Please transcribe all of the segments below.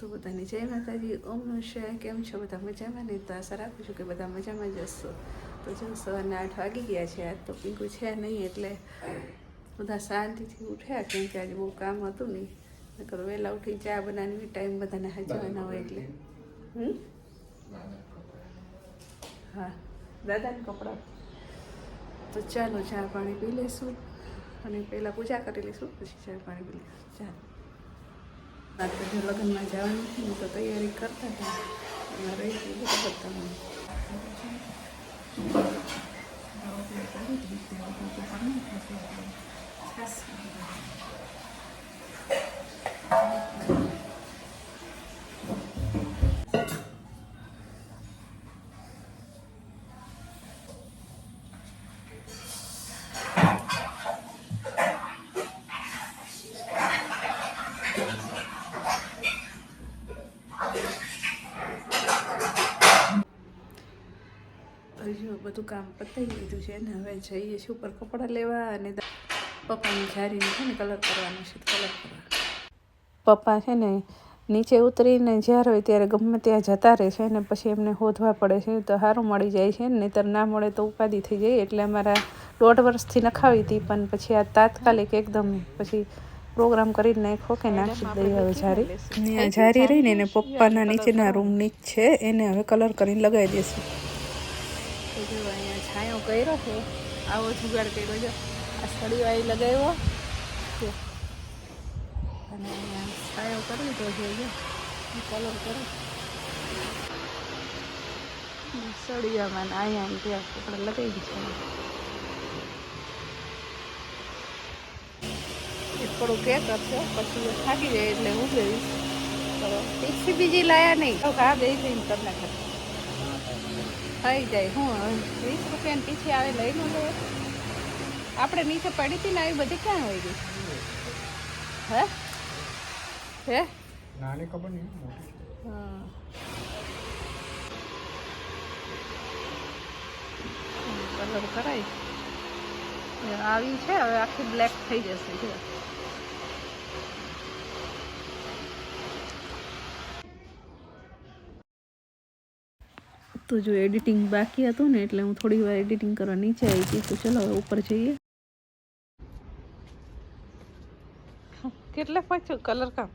તો બધાની જય માતાજી. ઓમ શિવાય. કેમ છો? બધા મજામાં? ને તો આશા રાખું છું કે બધા મજામાં જશો તો જો સવારના આઠ વાગી ગયા છે. આજ તો પીંકુ છે નહીં, એટલે બધા શાંતિથી ઉઠ્યા, કેમ કે આજે બહુ કામ હતું નહીં. નકર વહેલા ઉઠી ચા બનાવીને ટાઈમ બધાને હજવાના હોય એટલે. હા, દાદાને કપડાં. તો ચાલો ચા પાણી પી લઈશું. અને પહેલાં પૂજા કરી લઈશું, પછી ચા પાણી પી લઈશું. ચાલો. આજ તો લગ્નમાં જવાનું છે તો તૈયારી કરતા હતા. એમાં રહી ગયું બધું કરતા મને જો બધું કામ પતાવી લીધું છે ને હવે જઈએ છીએ ઉપર કપડાં લેવા અને પપ્પાની ઝારીને છે ને કલર કરવાનો છે કલર કરવા. પપ્પા છે ને નીચે ઉતરીને જ્યારે હોય ત્યારે ગમે ત્યાં જતા રહે છે ને પછી એમને શોધવા પડે છે તો સારું મળી જાય છે નહીંતર ના મળે તો ઉપાધિ થઈ જાય. એટલે અમારા દોઢ વર્ષથી નખાવી હતી, પણ પછી આ તાત્કાલિક એકદમ પછી પ્રોગ્રામ કરીને નાખો કે નાખી દઈએ હવે જારી. ઝારી રહીને એને પપ્પાના નીચેના રૂમની જ છે, એને હવે કલર કરીને લગાવી દઈશું અહીંયા છાંયો કર્યો છે. આવો જુગાડ કર્યો છે. આ અહીં લગાવ્યો. અને અહીંયા છાંયો કરી તો છે કલર કરો. સળિયામાં અહીંયા ત્યાં આપણે લગાવી છે. થોડું કે કરશે પછી થાકી જાય એટલે હું જઈશ. તો પીછી બીજી લાયા નહીં. તો ઘા દઈ જઈને તમને ખાતે થઈ જાય હું વીસ રૂપિયાની પીછી આવે લઈ ન લે આપણે નીચે પડી હતી ને આવી બધી ક્યાં હોય ગઈ? હે? હે? નાની ખબર નહીં મોટી. હા. કલર કરાય. આવી છે હવે આખી બ્લેક થઈ જશે જો. તો જો એડિટિંગ બાકી હતું ને એટલે હું થોડી વાર એડિટિંગ કરવા નીચે આવી હતી તો ચલો હવે ઉપર જઈએ. કેટલા પાછું કલર કામ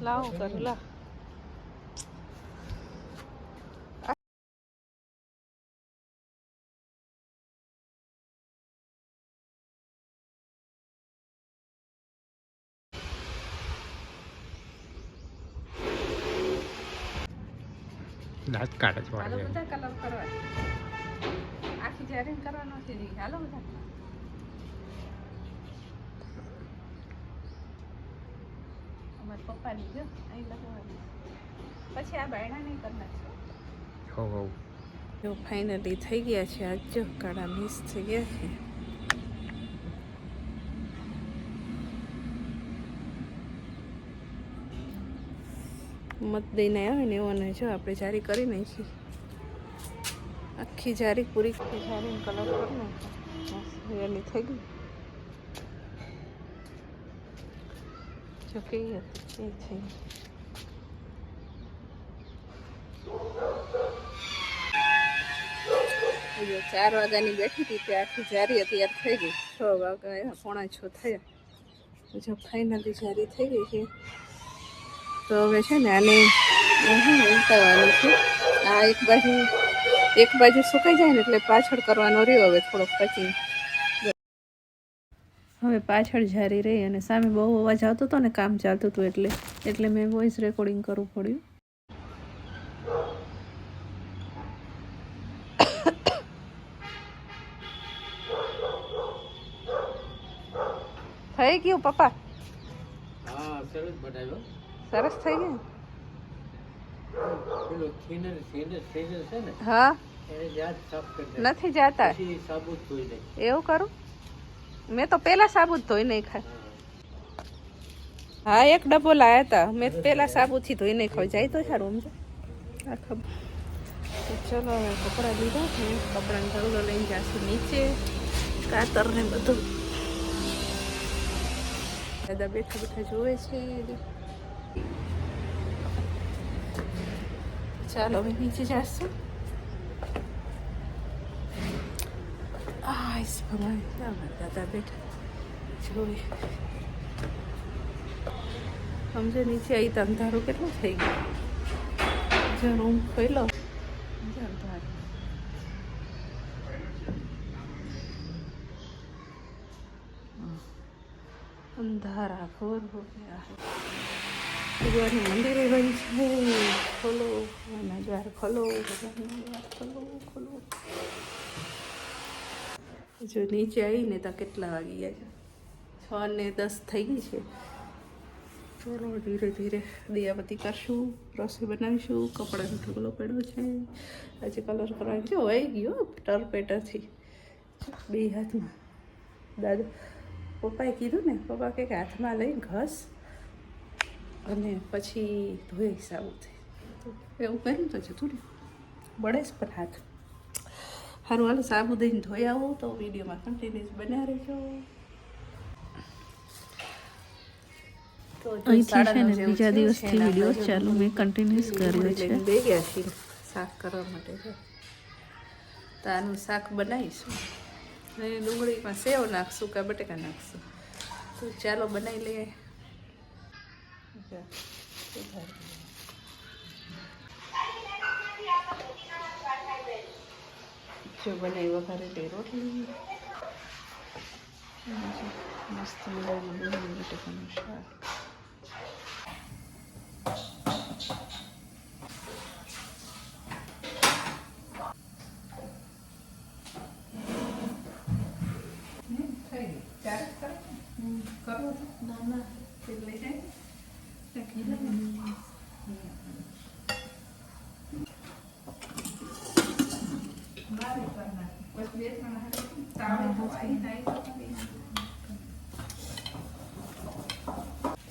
લાવો, કર લા દાંત કાઢે છે વાળા બધા કલર કરવા. આખી જારી કરવાનો છે જી હાલો બધા. અમારા પપ્પાની જો અહીં લગાવવાની પછી આ બાયણા નહીં કરનાર હો હો જો ફાઇનલી થઈ ગયા છે આજ જો કાળા મિસ થઈ ગયા છે. મત દઈને આવે ને એવો ને જો આપણે જારી કરી નાખી આખી જારી પૂરી જારી કલર કરી વેલી થઈ ગઈ. જો કેવી હતી એ થઈ ચાર વાગ્યાની બેઠી હતી તે આખી જારી અત્યારે થઈ ગઈ. છ વાગ્યા, પોણા છ થયા. જો ફાઇનલી જારી થઈ ગઈ છે. તો હવે છે ને આને હું ઉલટાવવાનું છે. આ એક બાજુ એક બાજુ સુકાઈ જાય ને એટલે પાછળ કરવાનો રહ્યો હવે થોડોક પછી. હવે પાછળ જારી રહી અને સામે બહુ અવાજ આવતો હતો ને કામ ચાલતું હતું એટલે એટલે મેં વોઇસ રેકોર્ડિંગ કરવું પડ્યું. થઈ ગયું પપ્પા? હા સરસ બનાવ્યો. સરસ થઈ ગયું પેલો થીનર થીનર થીનર છે ને હા. એને જાત સાફ કરી નથી જાતા. પછી ધોઈ દે એવું કરું? મેં તો પેલા સાબુ ધોઈ નહીં ખાય હા એક ડબ્બો લાયા હતા મેં પેલા સાબુથી ધોઈ નહીં ખાવ જાય તો સારું સમજો આ ખબર. તો ચલો હવે કપડાં લીધા છે. કપડાને ઢગલો લઈને જશું નીચે. કાતર ને બધું. દાદા બેઠા બેઠા જોવે છે. ચાલો હવે નીચે જાશું આઈસ ભગવાન અમારા દાદા બેઠા જોઈ સમજો નીચે આવી તો અંધારું કેટલું થઈ ગયું જો રૂમ ખોલો જો અંધારું અંધારા ઘોર હો ગયા હે ભગવાનનું મંદિરે ગઈ છે. ખોલો. ભગવાનના દ્વાર ખોલો. ખોલો ખોલો જો નીચે આવીને તો કેટલા વાગી ગયા છે? છ ને દસ થઈ ગઈ છે. ચલો, ધીરે ધીરે દિયાબત્તી કરશું, રસોઈ બનાવીશું કપડાનો ઢગલો પડ્યો છે. આજે કલર કરવાનો છે હોય ગયો ટરપેટરથી બે હાથમાં. દાદા, પપ્પાએ કીધું ને, પપ્પા કે હાથમાં લઈ ઘસ. અને પછી ધોઈ સાબુથી થઈ એવું કર્યું તો જતું ને બળે જ પણ હાથ. સારું હાલો સાબુ દઈને ધોઈ આવો તો વિડીયોમાં કન્ટિન્યુઅસ બન્યા રહેજો. અહીંથી છે ને બીજા દિવસથી વીડિયો ચાલુ મેં કન્ટિન્યુઅસ કર્યો છે. બે ગયા છીએ શાક કરવા માટે તો આનું શાક બનાવીશું. અને ડુંગળીમાં સેવ નાખશું કે બટેકા નાખશું. તો ચાલો બનાવી લઈએ. જા, બનાવી વઘારેલી રોટલી અને જો મસ્ત મજાનું બટેકાનું શાક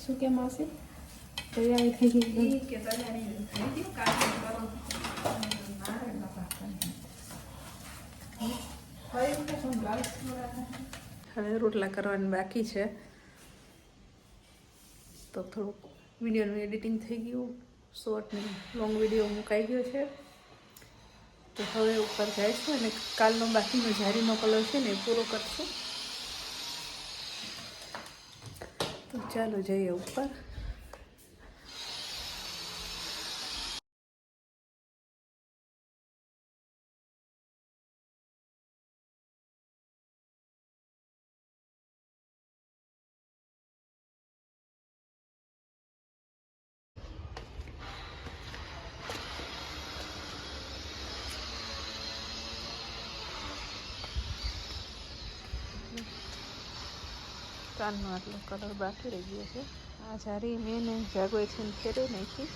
શું કે માસી તૈયારી થઈ ગઈ હવે રોટલા કરવાની બાકી છે. તો થોડુંક વિડીયોનું એડિટિંગ થઈ ગયું. શોર્ટ ને લોંગ વીડિયો મુકાઈ ગયો છે. તો હવે ઉપર જઈશું અને કાલનો બાકીનો જારીનો કલર છે ને એ પૂરો કરશું. તો ચાલો જઈએ ઉપર. કાનનો આટલો કલર બાકી રહી ગયો છે. આ જારી મેં ને જાગોઈથી ફેરવી નાખી.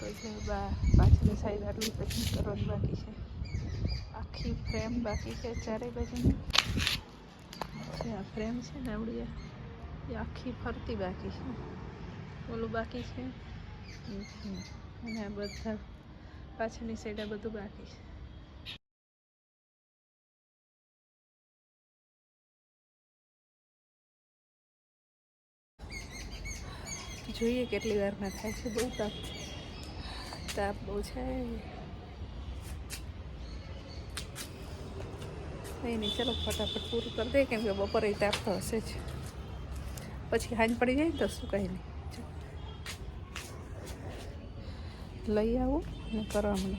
તો છે બા પાછળની સાઈડ આટલું પેકિંગ કરવાનું બાકી છે. આખી ફ્રેમ બાકી છે ચારે બાજુની. જે આ ફ્રેમ છે ને આવડી એ આખી ફરતી બાકી છે. ઓલું બાકી છે. અને આ બધા પાછળની સાઈડ આ બધું બાકી છે. જોઈએ કેટલી વારમાં થાય છે બહુ તાપ. તાપ બહુ છે. નહીં નહીં, ચલો ફટાફટ પૂરું કરી દે કેમ કે બપોરે તાપ તો હશે જ. પછી હાંજ પડી જાય તો શું કંઈ નહીં. લઈ આવું અને કરવા મને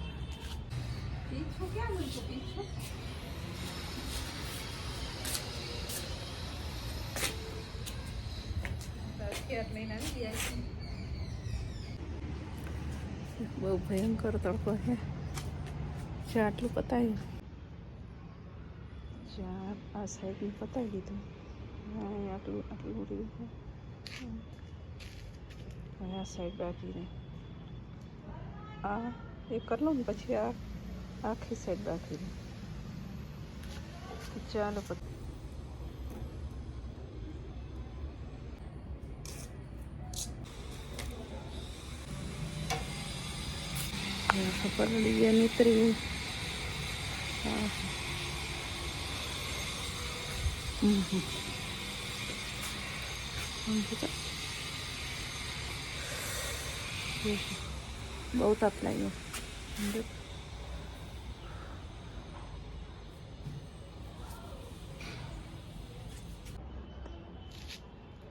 બહુ ભયંકર તડકો છે જે આટલું પતાવ્યું જ્યાં આ સાઈડનું પતાવી દીધું અહીં આટલું આટલું રહ્યું છે હવે આ સાઈડ બાકી રહી આ એ કરી લઉં ને પછી આ આખી સાઈડ બાકી રહી ચાલો પછી પરડી ગયા નીતરી બહુ તાપ લાગ્યો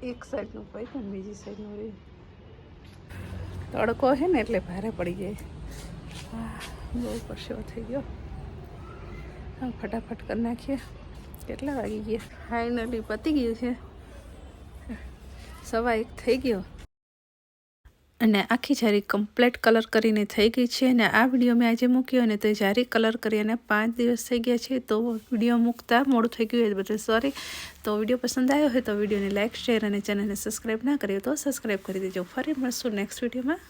એક સાઈડનું પૈસા બીજી સાઈડનું રે તડકો છે ને એટલે ભારે પડી જાય બહુ પરસેવો થઈ ગયો. હા, ફટાફટ કરી નાખીએ. કેટલા વાગી ગયા? ફાઇનલી પતી ગયું છે. સવા એક થઈ ગયો. અને આખી જારી કમ્પ્લેટ કલર કરીને થઈ ગઈ છે અને આ વીડિયો મેં આજે મૂક્યો અને તે જારી કલર કરી અને પાંચ દિવસ થઈ ગયા છે તો વીડિયો મૂકતા મોડું થઈ ગયું એ બધું. સોરી તો વીડિયો પસંદ આવ્યો હોય તો વિડીયોને લાઇક શેર અને ચેનલને સબસ્ક્રાઈબ ના કર્યો તો સબસ્ક્રાઈબ કરી દેજો. ફરી મળશું નેક્સ્ટ વિડીયોમાં